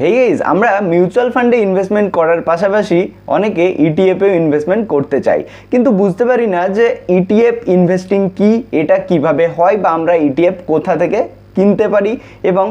হে guys আমরা mutual ফান্ডে investment করার পাশাপাশি অনেকে ইটিএফেও ইনভেস্টমেন্ট করতে চাই। কিন্তু বুঝতে পারি না যে ইটিএফ ইনভেস্টিং কি, এটা কীভাবে হয় বা আমরা ইটিএফ কোথা থেকে কিনতে পারি এবং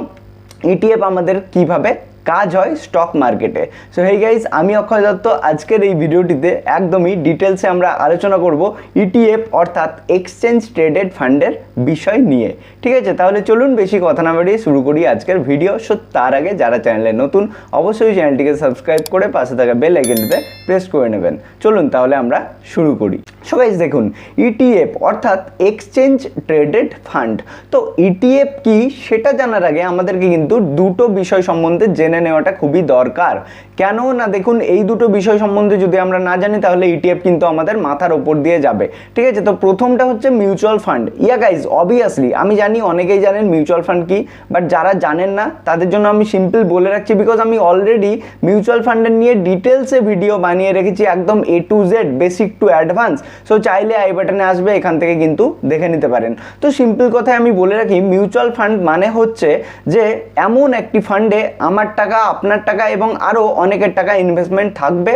ইটিএফ আমাদের কীভাবে কাজ হয় স্টক মার্কেটে সো হেই গাইজ আমি অক্ষয় দত্ত। আজকের এই ভিডিওটিতে একদমই ডিটেলসে আমরা আলোচনা করব ইটিএফ অর্থাৎ এক্সচেঞ্জ ট্রেডেড ফান্ডের বিষয় নিয়ে। ঠিক আছে, তাহলে চলুন বেশি কথা না বাড়িয়ে শুরু করি আজকের ভিডিও সো তার আগে যারা চ্যানেলে নতুন, অবশ্যই চ্যানেলটিকে সাবস্ক্রাইব করে পাশে থাকা বেল আইকনটিতে প্রেস করে নেবেন। চলুন তাহলে আমরা শুরু করি। সো গাইজ দেখুন ইটিএফ অর্থাৎ এক্সচেঞ্জ ট্রেডেড ফান্ড তো ইটিএফ কি? সেটা জানার আগে আমাদেরকে কিন্তু দুটো বিষয় সম্বন্ধে জেনে নেওয়াটা খুবই দরকার। কেন না দেখুন, এই দুটো বিষয় সম্বন্ধে যদি আমরা না জানি, তাহলে ইটিএফ কিন্তু আমাদের মাথার ওপর দিয়ে যাবে। ঠিক আছে? তো প্রথমটা হচ্ছে mutual fund yeah guys obviously আমি জানি অনেকেই জানেন মিউচুয়াল ফান্ড কি বাট যারা জানেন না, তাদের জন্য আমি সিম্পল বলে রাখছি বিকজ আমি অলরেডি মিউচুয়াল ফান্ডের নিয়ে ডিটেলসে ভিডিও বানিয়ে রেখেছি একদম A to Z basic to advance so চাইলে আই বাটনে আসবে, এখান থেকে কিন্তু দেখে নিতে পারেন। তো সিম্পল কথায় আমি বলে রাখি মিউচুয়াল ফান্ড মানে হচ্ছে যে, এমন একটি ফান্ডে আমার টাকা আপনার টাকা এবং আরও অনেকের টাকা ইনভেস্টমেন্ট থাকবে।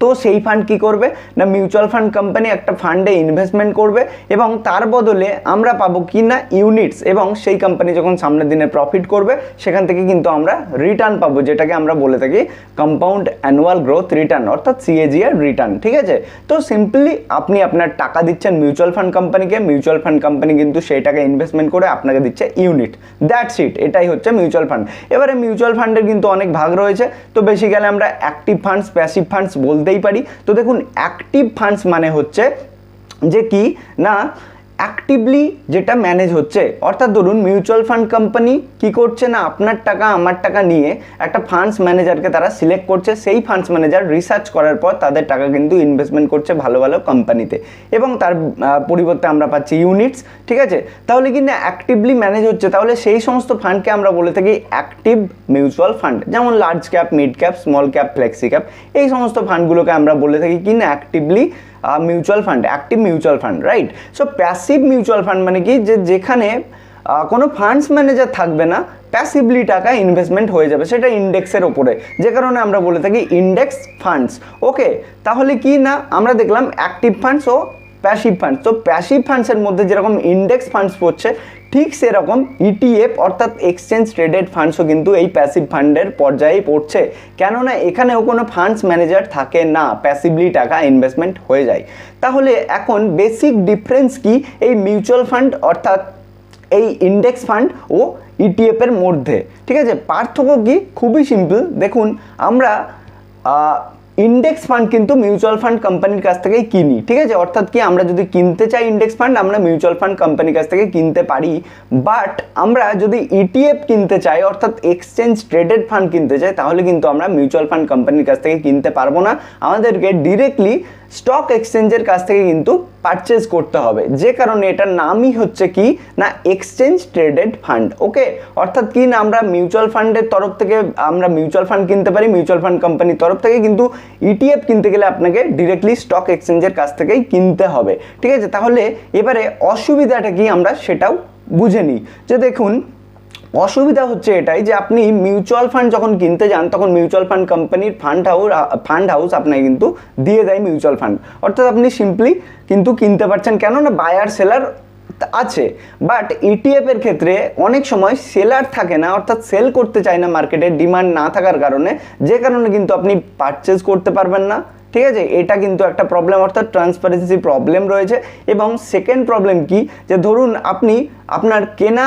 তো সেই ফান্ড কি করবে? না মিউচুয়াল ফান্ড কোম্পানি একটা ফান্ডে ইনভেস্টমেন্ট করবে এবং তার বদলে আমরা পাবো কি না ইউনিটস এবং সেই কোম্পানি যখন সামনের দিনে প্রফিট করবে, সেখান থেকে কিন্তু আমরা রিটার্ন পাবো, যেটাকে আমরা বলে থাকি কম্পাউন্ড অ্যানুয়াল গ্রোথ রিটার্ন অর্থাৎ সিএজিআর রিটার্ন ঠিক আছে? তো সিম্পলি আপনি আপনার টাকা দিচ্ছেন মিউচুয়াল ফান্ড কোম্পানিকে মিউচুয়াল ফান্ড কোম্পানি কিন্তু সেই টাকা ইনভেস্টমেন্ট করে আপনাকে দিচ্ছে ইউনিট দ্যাটস ইট এটাই হচ্ছে মিউচুয়াল ফান্ড এবারে মিউচুয়াল ফান্ডের কিন্তু অনেক ভাগ রয়েছে, তো বেসিক্যালি আমরা অ্যাক্টিভ ফান্ডস প্যাসিভ ফান্ডস বলতেই পারি। তো দেখুন অ্যাক্টিভ ফান্ডস মানে হচ্ছে যে কি? না অ্যাক্টিভলি যেটা ম্যানেজ হচ্ছে, অর্থাৎ ধরুন মিউচুয়াল ফান্ড কোম্পানি কি করছে না, আপনার টাকা, আমার টাকা নিয়ে একটা ফান্ডস ম্যানেজারকে তারা সিলেক্ট করছে, সেই ফান্ডস ম্যানেজার রিসার্চ করার পর তাদের টাকা কিন্তু ইনভেস্টমেন্ট করছে ভালো ভালো কোম্পানিতে এবং তার পরিবর্তে আমরা পাচ্ছি ইউনিটস ঠিক আছে? তাহলে কি না অ্যাক্টিভলি ম্যানেজ হচ্ছে। তাহলে সেই সমস্ত ফান্ডকে আমরা বলে থাকি অ্যাক্টিভ মিউচুয়াল ফান্ড যেমন large cap mid cap small cap flexi cap এই সমস্ত ফান্ডগুলোকে আমরা বলে থাকি কি না actively mutual fund active mutual fund right so passive mutual fund মানে কি? যে যেখানে কোনো ফান্ডস ম্যানেজার থাকবে না প্যাসিভলি টাকা ইনভেস্টমেন্ট হয়ে যাবে, সেটা ইন্ডেক্সের ওপরে। যে কারণে আমরা বলে থাকি ইন্ডেক্স ফান্ডস ওকে তাহলে কি না? আমরা দেখলাম অ্যাক্টিভ ফান্ডস ও প্যাসিভ ফান্ডস তো প্যাসিভ ফান্ডসের মধ্যে যেরকম ইন্ডেক্স ফান্ডস পড়ছে, ঠিক সেরকম ইটিএফ অর্থাৎ এক্সচেঞ্জ ট্রেডেড ফান্ডসও কিন্তু এই প্যাসিভ ফান্ডের পর্যায়ে পড়ছে। কেননা এখানেও কোনো ফান্ডস ম্যানেজার থাকে না প্যাসিভলি টাকা ইনভেস্টমেন্ট হয়ে যায়। তাহলে এখন বেসিক ডিফারেন্স কি? এই মিউচুয়াল ফান্ড অর্থাৎ এই ইন্ডেক্স ফান্ড ও ইটিএফ এর মধ্যে। ঠিক আছে? পার্থক্য কি? খুবই সিম্পল দেখুন, আমরা ইন্ডেক্স ফান্ড কিন্তু মিউচুয়াল ফান্ড কোম্পানির কাছ থেকে কিনি, ঠিক আছে? অর্থাৎ কি আমরা যদি কিনতে চাই ইন্ডেক্স ফান্ড আমরা মিউচুয়াল ফান্ড কোম্পানির কাছ থেকে কিনতে পারি। বাট আমরা যদি ইটিএফ কিনতে চাই, অর্থাৎ এক্সচেঞ্জ ট্রেডেড ফান্ড কিনতে চাই, তাহলে কিন্তু আমরা মিউচুয়াল ফান্ড কোম্পানির কাছ থেকে কিনতে পারব না। আমাদেরকে ডিরেক্টলি স্টক এক্সচেঞ্জের কাছ থেকে কিন্তু পারচেজ করতে হবে। যে কারণে এটার নামই হচ্ছে কি? না এক্সচেঞ্জ ট্রেডেড ফান্ড ওকে অর্থাৎ কি না, আমরা মিউচুয়াল ফান্ডের তরফ থেকে, আমরা মিউচুয়াল ফান্ড কিনতে পারি মিউচুয়াল ফান্ড কোম্পানির তরফ থেকে, কিন্তু ইটিএফ কিনতে গেলে আপনাকে ডিরেক্টলি স্টক এক্সচেঞ্জের কাছ থেকেই কিনতে হবে। ঠিক আছে? তাহলে এবারে অসুবিধাটা কি আমরা সেটাও বুঝে নিই। যে দেখুন অসুবিধা হচ্ছে এটাই যে আপনি মিউচুয়াল ফান্ড যখন কিনতে যান, তখন মিউচুয়াল ফান্ড কোম্পানির ফান্ড হাউস ফান্ড হাউস আপনাকে কিন্তু দিয়ে দেয় মিউচুয়াল ফান্ড অর্থাৎ আপনি সিম্পলি কিন্তু কিনতে পারছেন। কেন না বায়ার সেলার আছে। বাট ইটিএফ এর ক্ষেত্রে অনেক সময় সেলার থাকে না, অর্থাৎ সেল করতে চায় না মার্কেটে ডিমান্ড না থাকার কারণে। যে কারণে কিন্তু আপনি পারচেজ করতে পারবেন না। ঠিক আছে? এটা কিন্তু একটা প্রবলেম অর্থাৎ ট্রান্সপারেন্সি প্রবলেম রয়েছে। এবং সেকেন্ড প্রবলেম কি? যে ধরুন আপনি আপনার কেনা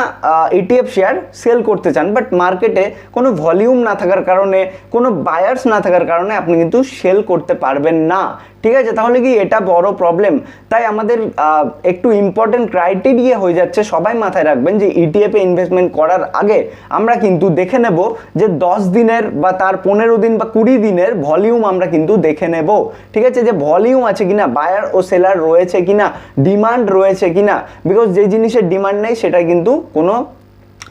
ইটিএফ শেয়ার সেল করতে চান বাট মার্কেটে কোনো ভলিউম না থাকার কারণে, কোনো বায়ার্স না থাকার কারণে আপনি কিন্তু সেল করতে পারবেন না। ঠিক আছে, তাহলে কি এটা বড় প্রবলেম তাই আমাদের একটু ইম্পর্টেন্ট ক্রাইটেরিয়া হয়ে যাচ্ছে, সবাই মাথায় রাখবেন যে ইটিএফে ইনভেস্টমেন্ট করার আগে আমরা কিন্তু দেখে নেব যে দশ দিনের বা তার পনেরো দিন বা কুড়ি দিনের ভলিউম আমরা কিন্তু দেখে নেব। ঠিক আছে, যে ভলিউম আছে কিনা বায়ার ও সেলার রয়েছে কিনা ডিমান্ড রয়েছে কিনা বিকজ যে জিনিসের ডিমান্ড নেই সেটা কিন্তু কোনো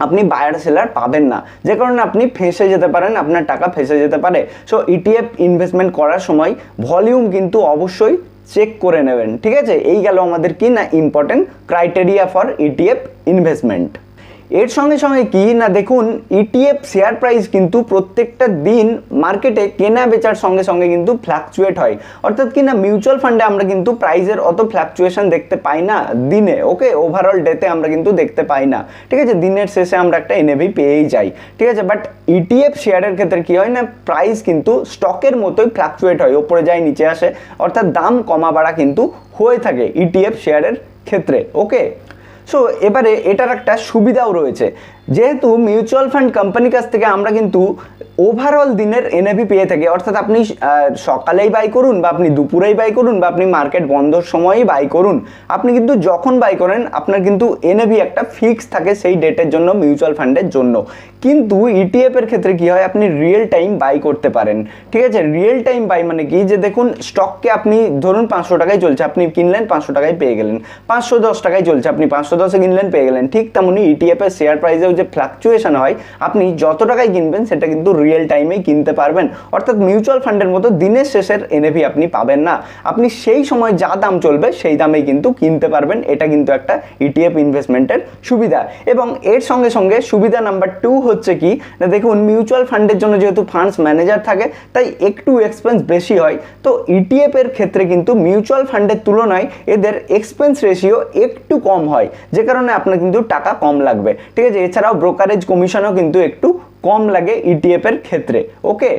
আপনি বায়ার সেলার পাবেন না। যে কারণে আপনি ফেঁসে যেতে পারেন, আপনার টাকা ফেঁসে যেতে পারে। সো ইটিএফ ইনভেস্টমেন্ট করার সময় ভলিউম কিন্তু অবশ্যই চেক করে নেবেন। ঠিক আছে? এই গেল আমাদের কি না important criteria for ETF investment এর সঙ্গে সঙ্গে কি? না, দেখুন ইটিএফ শেয়ার প্রাইস কিন্তু প্রত্যেকটা দিন মার্কেটে কেনা বেচার সঙ্গে সঙ্গে কিন্তু ফ্ল্যাকচুয়েট হয়। অর্থাৎ কি না মিউচুয়াল ফান্ডে আমরা কিন্তু প্রাইজের অত ফ্ল্যাকচুয়েশন দেখতে পাই না দিনে ওকে ওভারঅল ডেতে আমরা কিন্তু দেখতে পাই না। ঠিক আছে, দিনের শেষে আমরা একটা এনএভি পেয়েই যাই। ঠিক আছে বাট ইটিএফ শেয়ারের ক্ষেত্রে কি হয় না প্রাইস কিন্তু স্টকের মতোই ফ্ল্যাকচুয়েট হয়, ওপরে যায়, নিচে আসে। অর্থাৎ দাম কমা বাড়া কিন্তু হয়ে থাকে ইটিএফ শেয়ারের ক্ষেত্রে ওকে সো এবারে এটার একটা সুবিধাও রয়েছে। যেহেতু মিউচুয়াল ফান্ড কোম্পানির কাছ থেকে আমরা কিন্তু ওভারঅল দিনের এনএভি পেয়ে থাকি, অর্থাৎ আপনি সকালেই বাই করুন বা আপনি দুপুরেই বাই করুন বা আপনি মার্কেট বন্ধর সময়ই বাই করুন, আপনি কিন্তু যখন বাই করেন, আপনার কিন্তু এনএভি একটা ফিক্স থাকে সেই ডেটের জন্য মিউচুয়াল ফান্ডের জন্য। কিন্তু ইটিএফ এর ক্ষেত্রে কি হয়? আপনি রিয়েল টাইম বাই করতে পারেন। ঠিক আছে? রিয়েল টাইম বাই মানে কি? যে দেখুন স্টককে আপনি ধরুন পাঁচশো টাকায় চলছে, আপনি কিনলেন, পাঁচশো টাকায় পেয়ে গেলেন। পাঁচশো দশ টাকায় চলছে, আপনি পাঁচশো দশে কিনলেন, পেয়ে গেলেন। ঠিক তেমনি ইটিএফ এর শেয়ার প্রাইসেও যে ফ্লাকচুয়েশন হয়, আপনি যত টাকায় কিনবেন, সেটা কিন্তু রিয়েল টাইমেই কিনতে পারবেন। অর্থাৎ মিউচুয়াল ফান্ডের মতো দিনের শেষের এনএভি আপনি পাবেন না। আপনি সেই সময় যা দাম চলবে সেই দামেই কিন্তু কিনতে পারবেন। এটা কিন্তু একটা ইটিএফ ইনভেস্টমেন্টের সুবিধা। এবং এর সঙ্গে সঙ্গে সুবিধা নাম্বার টু হচ্ছে কি? না, দেখুন মিউচুয়াল ফান্ডের জন্য যেহেতু ফান্ডস ম্যানেজার থাকে, তাই একটু এক্সপেন্স বেশি হয়। তো ইটিএফ এর ক্ষেত্রে কিন্তু মিউচুয়াল ফান্ডের তুলনায় এদের এক্সপেন্স রেশিও একটু কম হয়। যে কারণে আপনার কিন্তু টাকা কম লাগবে। ঠিক আছে, এছাড়াও ব্রোকারেজ কমিশনও কিন্তু একটু কম লাগে ইটিএফ এর ক্ষেত্রে ওকে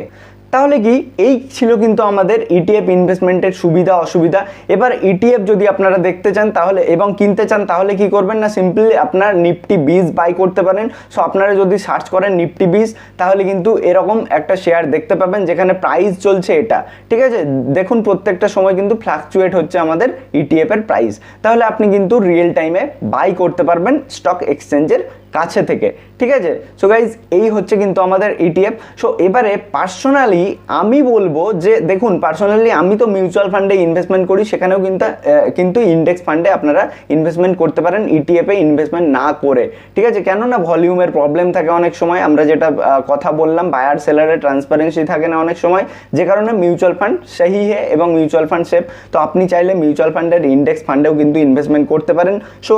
তাহলে কি, এই ছিল কিন্তু আমাদের E ইটিএফ ইনভেস্টমেন্টের সুবিধা, অসুবিধা। এবার ইটিএফ যদি আপনারা দেখতে চান তাহলে, এবং কিনতে চান তাহলে কি করবেন না সিম্পলি আপনার নিফটি বিজ বাই করতে পারেন। সো আপনারা যদি সার্চ করেন নিফটি বিজ তাহলে কিন্তু এরকম একটা শেয়ার দেখতে পাবেন, যেখানে প্রাইস চলছে এটা। ঠিক আছে? দেখুন, প্রত্যেকটা সময় কিন্তু ফ্লাকচুয়েট হচ্ছে আমাদের ইটিএফ এর প্রাইস তাহলে আপনি কিন্তু রিয়েল টাইমে বাই করতে পারবেন স্টক এক্সচেঞ্জের কাছে থেকে, ঠিক আছে? সো গাইজ এই হচ্ছে কিন্তু আমাদের ইটিএফ সো এবারে পার্সোনালি আমি বলব যে, দেখুন পার্সোনালি আমি তো মিউচুয়াল ফান্ডে ইনভেস্টমেন্ট করি, সেখানেও কিন্তু কিন্তু ইন্ডেক্স ফান্ডে আপনারা ইনভেস্টমেন্ট করতে পারেন ইটিএফে ইনভেস্টমেন্ট না করে, ঠিক আছে? কেননা ভলিউমের প্রবলেম থাকে অনেক সময়, আমরা যেটা কথা বললাম বায়ার সেলারের ট্রান্সপারেন্সি থাকে না অনেক সময়, যে কারণে মিউচুয়াল ফান্ড সেই হে এবং মিউচুয়াল ফান্ড সেফ তো আপনি চাইলে মিউচুয়াল ফান্ডের ইন্ডেক্স ফান্ডেও কিন্তু ইনভেস্টমেন্ট করতে পারেন। সো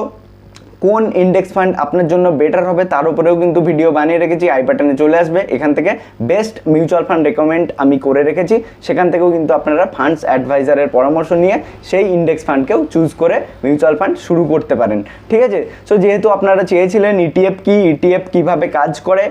কোন ইন্ডেক্স ফান্ড আপনার জন্য বেটার হবে, তার উপরেও কিন্তু ভিডিও বানিয়ে রেখেছি আই বাটনে চলে আসবে। এখান থেকে বেস্ট মিউচুয়াল ফান্ড রেকমেন্ড আমি করে রেখেছি। সেখান থেকেও কিন্তু আপনারা ফান্ডস অ্যাডভাইজারের পরামর্শ নিয়ে সেই ইন্ডেক্স ফান্ডকেও চুজ করে মিউচুয়াল ফান্ড শুরু করতে পারেন। ঠিক আছে? সো যেহেতু আপনারা চেয়েছিলেন ইটিএফ কি ইটিএফ কীভাবে কাজ করে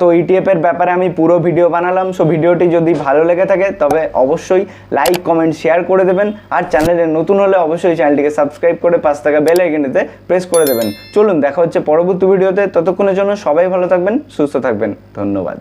তো ইটিএফ এর ব্যাপারে আমি পুরো ভিডিও বানালাম। সো ভিডিওটি যদি ভালো লেগে থাকে, তবে অবশ্যই লাইক কমেন্ট শেয়ার করে দেবেন। আর চ্যানেলে নতুন হলে অবশ্যই চ্যানেলটিকে সাবস্ক্রাইব করে পাঁচ টাকা বেল আইকনেতে প্রেস করে দেবেন। চলুন দেখা হচ্ছে পরবর্তী ভিডিওতে। ততক্ষণের জন্য সবাই ভালো থাকবেন সুস্থ থাকবেন। ধন্যবাদ।